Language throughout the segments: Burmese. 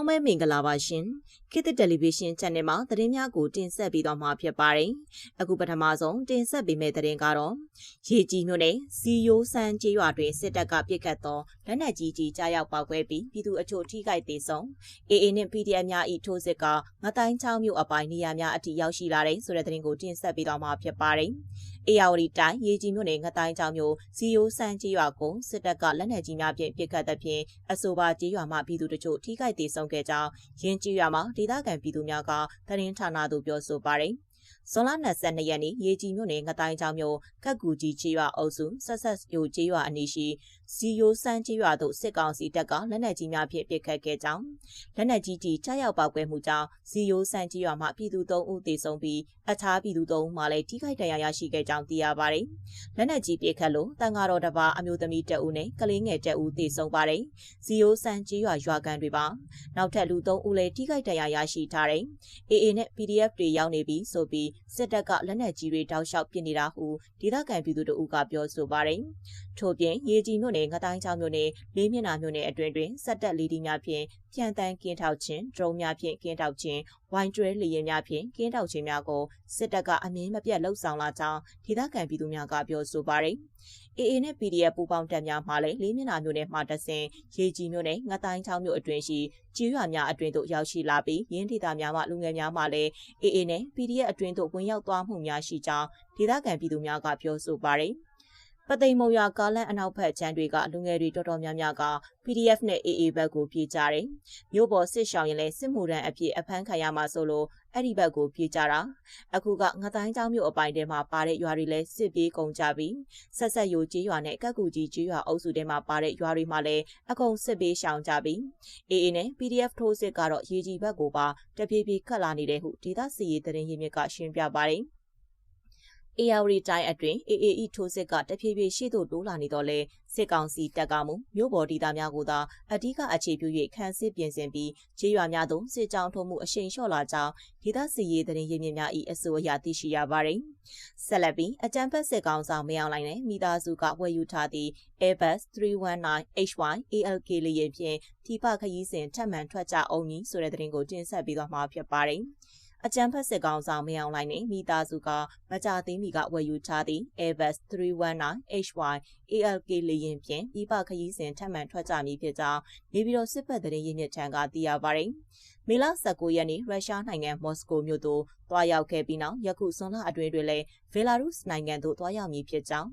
လုံးပဲမင်္ဂလာပါရှင် ခေတ်သစ်တယ်လီဗီရှင်း channel မှာသတင်းများကိုတင်ဆက်ပေးသွားမှာဖြစ်ပါတယ်အခုပထမဆုံးတင်ဆက်ပေးမယ့်သတင်းကတော့ရေကြီးမြို့နယ်စီယိုးဆန်းကျေးရွာတွင်စစ်တပ်ကပစ်ခတ်သောလက်နက်ကြီးကြီးကြားရောက်ပေါက်ကွဲပြီးပြည်သူအချို့ထိခိုက်ဒေဆုံး AA နှင့် PDF များဤထိုးစစ်ကငတိုင်းချောင်းမြို့အပိုင်းနေရာများအထိရောက်ရှိလာတဲ့ဆိုတဲ့သတင်းကိုတင်ဆက်ပေးသွားမှာဖြစ်ပါတယ်အေယာဝတီတိုင်းရေကြီးမြို့နယ်ငတိုင်းချောင်းမြို့စီယိုးဆန်းကျေးရွာကိုစစ်တပ်ကလက်နက်ကြီးများဖြင့်ပစ်ခတ်သဖြင့်အဆိုပါကျေးရွာမှပြည်သူတို့ထိခိုက်ဒေဆုံးခဲ့ကြောင်းရင်းကျေးရွာမှာဒေသခံပြည်သူများကသတင်းဌာနသို့ပြောဆိုပါတယ်။ဇွန်လ22ရက်နေ့ရေကြီးမြို့နယ်ငတိုင်းချောင်းမြို့ကတ်ကူကြီးချေးရွာအုပ်စုဆက်ဆက်ယိုချေးရွာအနီးရှိ စီယိုစန်းချေးရွာသို့စစ်ကောင်စီတပ်ကလက်နက်ကြီးများဖြင့်ပစ်ခတ်ခဲ့ကြောင်းလက်နက်ကြီးကြီးချရောက်ပေါက်ကွဲမှုကြောင့်စီယိုစန်းချေးရွာမှပြည်သူ3ဦးသေဆုံးပြီးအခြားပြည်သူ3ဦးမှလည်းထိခိုက်ဒဏ်ရာရရှိခဲ့ကြောင်းသိရပါတယ်။လက်နက်ကြီးပစ်ခတ်လို့တန်ဃာတော်တစ်ပါးအမျိုးသမီးတအူနဲ့ကလေးငယ်တအူသေဆုံးပါတယ်။စီယိုစန်းချေးရွာရွာကန်တွေပါနောက်ထပ်လူ3ဦးလည်းထိခိုက်ဒဏ်ရာရရှိထားတယ်။ AA နဲ့ PDF တွေရောက်နေပြီးဆိုပြီးစစ်တပ်ကလက်နက်ကြီးတွေတောက်လျှောက်ပစ်နေတာဟုဒေသခံပြည်သူတို့ကပြောဆိုပါတယ်။ထို့ပြင်ရေကြီးမြို့နယ်ငတိုင်းချောင်းမြို့နယ်လေးမျက်နှာမြို့နယ်အတွင်းတွင်စက်တက်လီဒီများဖြင့်ပြန်တန်းကင်းထောက်ခြင်းဒရုန်းများဖြင့်ကင်းထောက်ခြင်းဝိုင်းကျွဲလေရင်များဖြင့်ကင်းထောက်ခြင်းများကိုစစ်တပ်ကအမြင့်မပြတ်လှုပ်ဆောင်လာကြောင်းဒေသခံပြည်သူများကပြောဆိုပါတယ်။ AA နဲ့ PDF ပူးပေါင်းတပ်များမှလည်းလေးမျက်နှာမြို့နယ်မှတဆင်ရေကြီးမြို့နယ်ငတိုင်းချောင်းမြို့အတွင်းရှိကျေးရွာများအတွင်းသို့ရောက်ရှိလာပြီးရင်းဒေသများမှလူငယ်များမှလည်း AA နဲ့ PDF အတွင်းသို့ဝင်ရောက်သွားမှုများရှိကြောင်းဒေသခံပြည်သူများကပြောဆိုပါတယ်။ ပသိမ်မုံရွာကားလန်အနောက်ဘက်ခြမ်းတွေကလူငယ်တွေတော်တော်များများက PDF နဲ့ AA ဘက်ကိုပြေးကြတယ်။မြို့ပေါ်စစ်ရှောင်ရင်လည်းစစ်မှုထမ်းအဖြစ်အဖမ်းခံရမှာဆိုလို့အဲ့ဒီဘက်ကိုပြေးကြတာ။အခုကငတိုင်းကျောင်းမြို့အပိုင်းထဲမှာပါတဲ့ရွာတွေလည်းစစ်ပြေးကုန်ကြပြီ။ဆက်ဆက်ယိုကျေးရွာနဲ့ကက်ကူကြီးကျေးရွာအုပ်စုထဲမှာပါတဲ့ရွာတွေမှာလည်းအကုန်စစ်ပြေးရှောင်ကြပြီ။ AA နဲ့ PDF ထိုးစစ်ကတော့ရေကြီးဘက်ကိုပါတပြေးပြေးခတ်လာနေတဲ့ဟုဒေသစီရေးတရင်ရင်းမြစ်ကရှင်းပြပါတယ်။ အေယာဝတီတိုင်းအတွင်း AAE ထိုးစစ်ကတဖြည်းဖြည်းရှေ့သို့တိုးလာနေတော့လဲစစ်ကောင်စီတပ်ကမှုမြို့ပေါ်ဒေသများကိုသာအ धिक အခြေပြု၍ခန်းစစ်ပြင်ဆင်ပြီးခြေရွာများသို့စစ်ကြောင်းထုံးမှုအရှိန်လျှော့လာကြောင်းဒေသစီရေးတရင်ရင်းမြစ်များ၏အဆိုအရသိရှိရပါတယ်။ဆက်လက်ပြီးအကြံဖက်စစ်ကောင်ဆောင်မအောင်လိုင်းနဲ့မိသားစုကဝယ်ယူထားသည့် Airbus 319 HY ALK လေယာဉ်ဖြင့်ထိပခရီးစဉ်ထပ်မံထွက်ကြအောင်ကြီးဆိုတဲ့သတင်းကိုတင်ဆက်ပေးသွားမှာဖြစ်ပါတယ်။ အကြံဖက်စစ်ကောင်ဆောင်မင်းအောင်လှိုင်နဲ့မိသားစုကမကြသေးမီကဝယ်ယူထားသည့် Airbus 319 HY ALK လေယာဉ်ဖြင့်ပြည်ပခရီးစဉ်ထပ်မံထွက်ကြမည်ဖြစ်ကြောင်းနေပြည်တော်စစ်ဖက်သတင်းရင်းမြစ်ထံကသိရပါတယ်။မေလ19ရက်နေ့ရုရှားနိုင်ငံမော်စကိုမြို့သို့တွားရောက်ခဲ့ပြီးနောက်ယခုဇွန်လအတွင်းတွင်လည်းဘယ်လာရုစ်နိုင်ငံသို့တွားရောက်မည်ဖြစ်ကြောင်း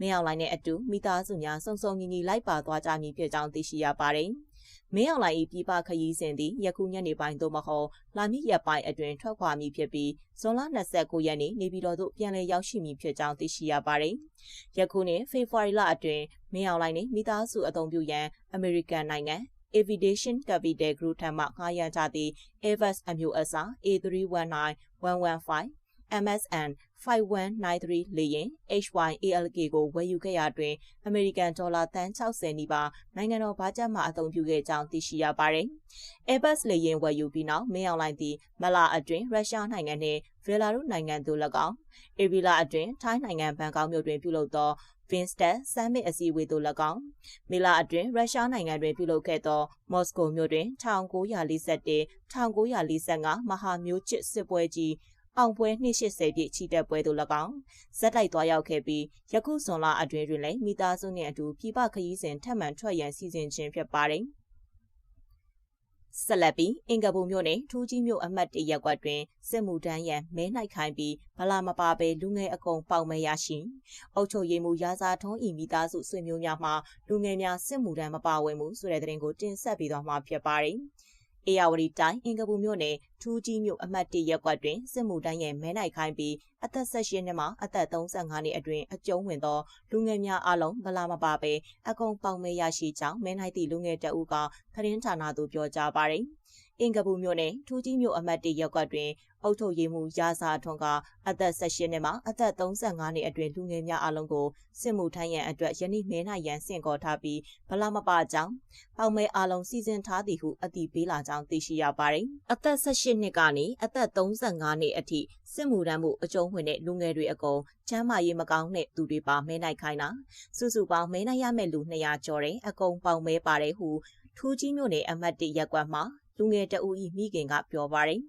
မင်းအောင်လှိုင်နဲ့အတူမိသားစုများစုံစုံညီညီလိုက်ပါသွားကြမည်ဖြစ်ကြောင်းသိရှိရပါတယ်။ မင်းအောင်လှိုင်၏ပြည်ပခရီးစဉ်သည်ယခုညနေပိုင်းသို့မဟုတ်လာမည့်ရက်ပိုင်းအတွင်းထွက်ခွာမည်ဖြစ်ပြီးဇွန်လ29ရက်နေ့နေပြည်တော်သို့ပြန်လည်ရောက်ရှိမည်ဖြစ်ကြောင်းသိရှိရပါတယ်။ယခုနှစ်ဖေဖော်ဝါရီလအတွင်းမင်းအောင်လှိုင်နှင့်မိသားစုအသုံးပြုရန်အမေရိကန်နိုင်ငံ Aviation Capital Group ထံမှငှားရမ်းကြသည့် Airbus အမျိုးအစား A319-115 MSN 5193လေယာဉ် HYALK ကိုဝယ်ယူခဲ့ရာတွင်အမေရိကန်ဒေါ်လာတန်60နီးပါးနိုင်ငံတော်ဘာကျပ်မှအသုံးပြုခဲ့ကြောင်းသိရှိရပါတယ်။ Airbus လေယာဉ်ဝယ်ယူပြီးနောက်မင်းအောင်လှိုင်သည်မလာအတွင်းရုရှားနိုင်ငံနှင့်ဗီလာရုနိုင်ငံသို့၎င်း၊အေဗီလာအတွင်းထိုင်းနိုင်ငံဘန်ကောက်မြို့တွင်ပြုလုပ်သော Vinstat Summit အစည်းအဝေးသို့၎င်းမေလအတွင်းရုရှားနိုင်ငံတွင်ပြုလုပ်ခဲ့သောမော်စကိုမြို့တွင်1941 1945မဟာမျိုးချစ်စစ်ပွဲကြီး အောင်ပွဲ280ပြည့်ချီတက်ပွဲသို့၎င်းဇက်တိုက်သွားရောက်ခဲ့ပြီးယခုဇွန်လအတွင်းတွင်လည်းမိသားစုနှင့်အတူပြည်ပခရီးစဉ်ထပ်မံထွက်ရန်စီစဉ်ခြင်းဖြစ်ပါတယ်။ဆက်လက်ပြီးအင်္ဂပူမြို့နယ်ထူးကြီးမြို့အမှတ်တရက်ကွက်တွင်စစ်မှုတန်းရန်မဲနိုင်ခိုင်းပြီးဗလာမပါဘဲလူငယ်အကုန်ပေါက်မဲရရှိအုပ်ချုပ်ရေးမှူရာဇာထုံးဤမိသားစုဆွေမျိုးများမှလူငယ်များစစ်မှုတန်းမပါဝင်မှုဆိုတဲ့သတင်းကိုတင်ဆက်ပေးသွားမှာဖြစ်ပါတယ်။ အေယာဝတီတိုင်းအင်္ဂပူမြို့နယ်ထူးကြီးမြို့အမှတ်၁ရပ်ကွက်တွင်စစ်မှုတိုင်းရဲ့မဲနိုင်ခိုင်းပြီးအသက်18နှစ်မှအသက်35နှစ်အတွင်းအကျုံးဝင်သောလူငယ်များအလုံးဗလာမပါပဲအကုန်ပေါင်မဲရရှိကြောင်းမဲနိုင်သည့်လူငယ်တအုပ်ကသတင်းဌာနသို့ပြောကြားပါတယ်။ အင်္ဂပူမြို့နယ်ထူးကြီးမြို့အမှတ်၁ရပ်ကွက်တွင် အုပ်ချုပ်ရေးမှူးရာစာထွန်းကအသက်18နှစ်မှအသက်35နှစ်အတွင်းလူငယ်များအလုံးကိုစစ်မှုထမ်းရန်အတွက်ယနေ့မဲနိုင်ရန်ဆင့်ခေါ်ထားပြီးဗလာမပကြောင်းပေါင်မဲအလုံးစီစဉ်ထားသည်ဟုအသိပေးလာကြောင်းသိရှိရပါတယ်။အသက်18နှစ်ကနေအသက်35နှစ်အထိစစ်မှုထမ်းမှုအကျုံးဝင်တဲ့လူငယ်တွေအကုန်ချမ်းမာရေးမကောင်းတဲ့သူတွေပါမဲနိုင်ခိုင်းတာစုစုပေါင်းမဲနိုင်ရမယ့်လူ200ကျော်တယ်အကုန်ပေါင်မဲပါတယ်ဟုထူးကြီးမြို့နယ်အမှတ်1ရပ်ကွက်မှာ လူငယ်တဦးဤမိခင်ကပြောပါတယ်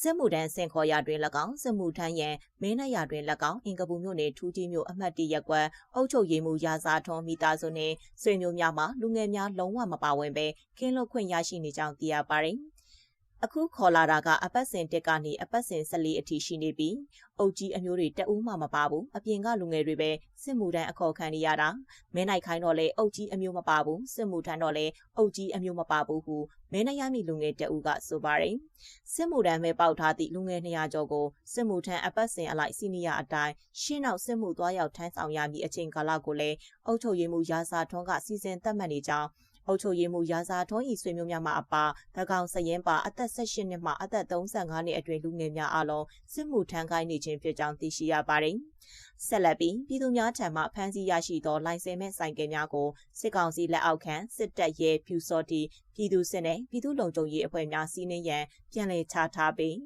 စစ်မှုထမ်းစင်ခေါ်ရာတွင်၎င်းစစ်မှုထမ်းရန်မင်းနှရတွင်၎င်းအင်ကပူမြို့နယ်ထူးကြီးမြို့အမှတ်တရက်ကွယ်အုပ်ချုပ်ရေးမှူးရာဇာထွန်မိသားစုနှင့်ဆွေမျိုးများမှလူငယ်များလုံးဝမပါဝင်ဘဲကင်းလွတ်ခွင့်ရရှိနေကြောင်းသိရပါတယ်။ အခုခေါ်လာတာကအပတ်စဉ်တက်ကနေအပတ်စဉ်14အထိရှိနေပြီးအုပ်ကြီးအမျိုးတွေတအူးမှမပါဘူးအပြင်ကလူငယ်တွေပဲစစ်မှုထမ်းအခေါ်ခံနေရတာမင်းနိုင်ခိုင်းတော့လေအုပ်ကြီးအမျိုးမပါဘူးစစ်မှုထမ်းတော့လေအုပ်ကြီးအမျိုးမပါဘူးဟုမင်းနိုင်ရမီလူငယ်တအူးကဆိုပါတယ်စစ်မှုထမ်းပဲပေါက်ထားသည့်လူငယ်200ကျော်ကိုစစ်မှုထမ်းအပတ်စဉ်အလိုက်စီနီယာအတိုင်းရှင်းနောက်စစ်မှုသွားရောက်ထမ်းဆောင်ရမည့်အချိန်ကာလကိုလည်းအုပ်ချုပ်ရေးမှူးရာဇာထွန်းကစီစဉ်သတ်မှတ်နေကြောင်း အုပ်ချုပ်ရေးမှူးရာဇာထွန်းဤဆွေမျိုးများမှအပါတကောင်စရင်ပါအသက်18နှစ်မှအသက်35နှစ်အတွင်းလူငယ်များအလုံးစစ်မှုထမ်းခိုင်းနေခြင်းဖြစ်ကြောင်းသိရှိရပါတယ်။ဆက်လက်ပြီးပြည်သူများထံမှဖမ်းဆီးရရှိသောလိုင်စင်မဲ့ဆိုင်ကယ်များကိုစစ်ကောင်စီလက်အောက်ခံစစ်တပ်ရဲဖြူစောတီပြည်သူစစ်နဲ့ပြည်သူလုံခြုံရေးအဖွဲ့များစီးနှင်းရန်ပြန်လည်ချထားပြီး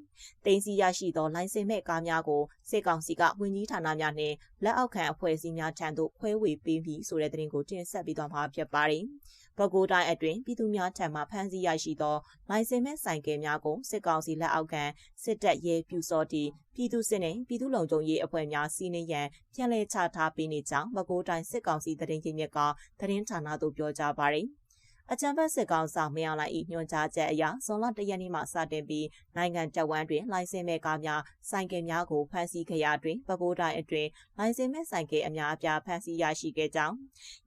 တင်စီရရှိသောလိုင်စင်မဲ့ကားများကိုစစ်ကောင်စီကဝန်ကြီးဌာနများနှင့်လက်အောက်ခံအဖွဲ့အစည်းများထံသို့ခွဲဝေပေးပြီးဆိုတဲ့သတင်းကိုတင်ဆက်ပြီးတော့မှာဖြစ်ပါတယ်။ ပဲခူးတိုင်းအတွင်းပြည်သူများထံမှဖမ်းဆီးရရှိသောလိုင်စင်မဲ့ဆိုင်ကယ်များကိုစစ်ကောင်စီလက်အောက်ခံစစ်တပ်ရဲပြူစောတီပြည်သူစစ်နဲ့ပြည်သူ့လုံခြုံရေးအဖွဲ့များစီးနှင်းရန်ပြန်လည်ချထားပေးနေကြောင်းပဲခူးတိုင်းစစ်ကောင်စီတရင်ရင်းမြစ်ကသတင်းဌာနသို့ပြောကြားပါရယ်။ အကြံဖက်စစ်ကောင်ဆောင်မင်းအောင်လှိုင်၏ညွှန်ကြားချက်အရဇွန်လ၁ရက်နေ့မှစတင်ပြီးနိုင်ငံတဝန်းတွင်လိုင်စင်မဲ့ကားများဆိုင်ကယ်များကိုဖမ်းဆီးခဲ့ရာတွင်ပဲခူးတိုင်းအတွင်းလိုင်စင်မဲ့ဆိုင်ကယ်အများအပြားဖမ်းဆီးရရှိခဲ့ကြောင်း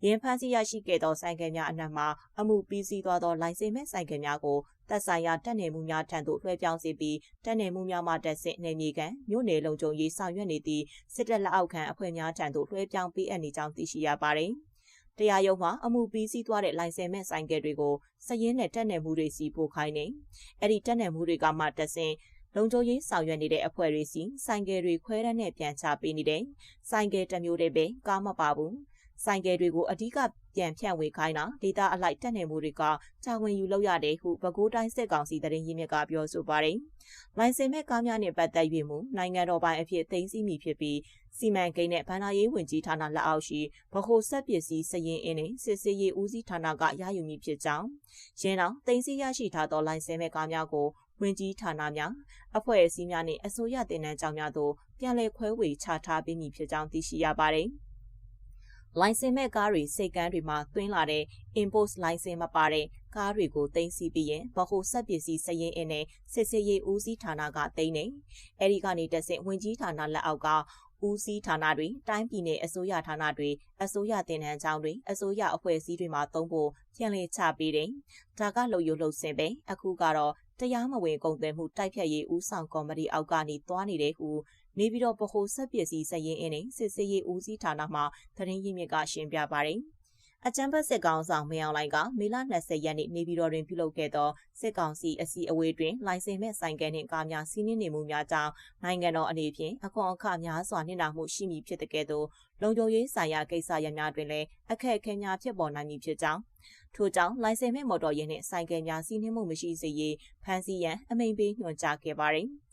ရင်းဖမ်းဆီးရရှိခဲ့သောဆိုင်ကယ်များအနက်မှာအမှုပြီးစီးသွားသောလိုင်စင်မဲ့ဆိုင်ကယ်များကိုသက်ဆိုင်ရာတက်နေမှုများထံသို့လွှဲပြောင်းစေပြီးတက်နေမှုများမှတက်ဆင့်နေမြေကန်မြို့နယ်လုံခြုံရေးဆောင်ရွက်နေသည့်စစ်တပ်လက်အောက်ခံအဖွဲ့များထံသို့လွှဲပြောင်းပေးအပ်နေကြောင်းသိရှိရပါသည်။ တရားရုံးမှာအမှုပြီးစီးသွားတဲ့လိုင်စင်မဲ့ဆိုင်ကယ်တွေကိုစည်ရင်းနဲ့တက်နယ်မှုတွေစီပို့ခိုင်းနေအဲ့ဒီတက်နယ်မှုတွေကမှတက်ဆင်လုံခြုံရေးဆောင်ရွက်နေတဲ့အဖွဲ့တွေစီဆိုင်ကယ်တွေခွဲရမ်းနဲ့ပြန်ချပေးနေတယ်ဆိုင်ကယ်တစ်မျိုးတည်းပဲကားမပါဘူးဆိုင်ကယ်တွေကိုအဓိက ပြန်ဖြန့်ဝေခိုင်းတာဒေတာအလိုက်တက်နေမှုတွေကတာဝန်ယူလုပ်ရတယ်ဟုပဲခူးတိုင်းစစ်ကောင်စီတရင်ရင်းမြစ်ကပြောဆိုပါတယ်။လိုင်စင်မဲ့ကားများနဲ့ပတ်သက်၍မူနိုင်ငံတော်ပိုင်အဖြစ်သိမ်းဆည်းမိဖြစ်ပြီးစီမံကိန်းနဲ့ဗန္ဒာရေးဝင်ကြီးဌာနလက်အောက်ရှိဗဟိုဆက်ပစ္စည်းစရင်အင်းနဲ့စစ်စေးရေးဦးစီးဌာနကရယူမိဖြစ်ကြောင်းရင်းအောင်သိမ်းဆည်းရရှိထားသောလိုင်စင်မဲ့ကားများကိုဝင်ကြီးဌာနများအဖွဲ့အစည်းများနှင့်အစိုးရတင်နန်းကြောင်းများသို့ပြန်လည်ခွဲဝေချထားပေးမည်ဖြစ်ကြောင်းသိရှိရပါသည်။ လိုင်စင်မဲ့ကားတွေစိတ်ကမ်းတွေမှာသွင်းလာတဲ့ import လိုင်စင်မပါတဲ့ကားတွေကိုတင်စီပြီးရင်ဗဟိုဆက်ပစ္စည်းစရင်အင်းနဲ့စစ်စေးရေးဦးစီးဌာနကတင်နေအဲဒီကနေတဆင့်ဝင်ကြီးဌာနလက်အောက်ကဦးစီးဌာနတွေတိုင်းပြည်နယ်အစိုးရဌာနတွေအစိုးရတင်နန်းကျောင်းတွေအစိုးရအဖွဲ့အစည်းတွေမှာသုံးဖို့ပြန်လည်ချပေးတယ်။ဒါကလုံယုံလှုပ်စင်ပဲအခုကတော့တရားမဝင်ကုန်သွယ်မှုတိုက်ဖြတ်ရေးဦးဆောင်ကော်မတီအောက်ကနေသွားနေတယ်ဟု နေပြီးတော့ဗဟိုဆက်ပစ္စည်းစရင်အင်းနဲ့စစ်စေးရေးဦးစီးဌာနမှသတင်းရင်းမြစ်ကရှင်းပြပါတယ်။အကြံဖက်စစ်ကောင်ဆောင်မင်းအောင်လှိုင်ကမေလ20ရက်နေ့နေပြည်တော်တွင်ပြုလုပ်ခဲ့သောစစ်ကောင်စီအစည်းအဝေးတွင်လိုင်စင်မဲ့ဆိုင်ကယ်နှင့်ကားများစီးနင်းနေမှုများကြောင့်နိုင်ငံတော်အနေဖြင့်အခွန်အခများစွာနှိမ့်နာမှုရှိမည်ဖြစ်တဲ့ကဲ့သို့လုံခြုံရေးဆိုင်ရာကိစ္စရပ်များတွင်လည်းအခက်အခဲများဖြစ်ပေါ်နိုင်မည်ဖြစ်ကြောင်းထို့ကြောင့်လိုင်စင်မဲ့မော်တော်ယာဉ်နှင့်ဆိုင်ကယ်များစီးနင်းမှုမရှိစေရေးဖမ်းဆီးရန်အမိန့်ပေးညွှန်ကြားခဲ့ပါသည်။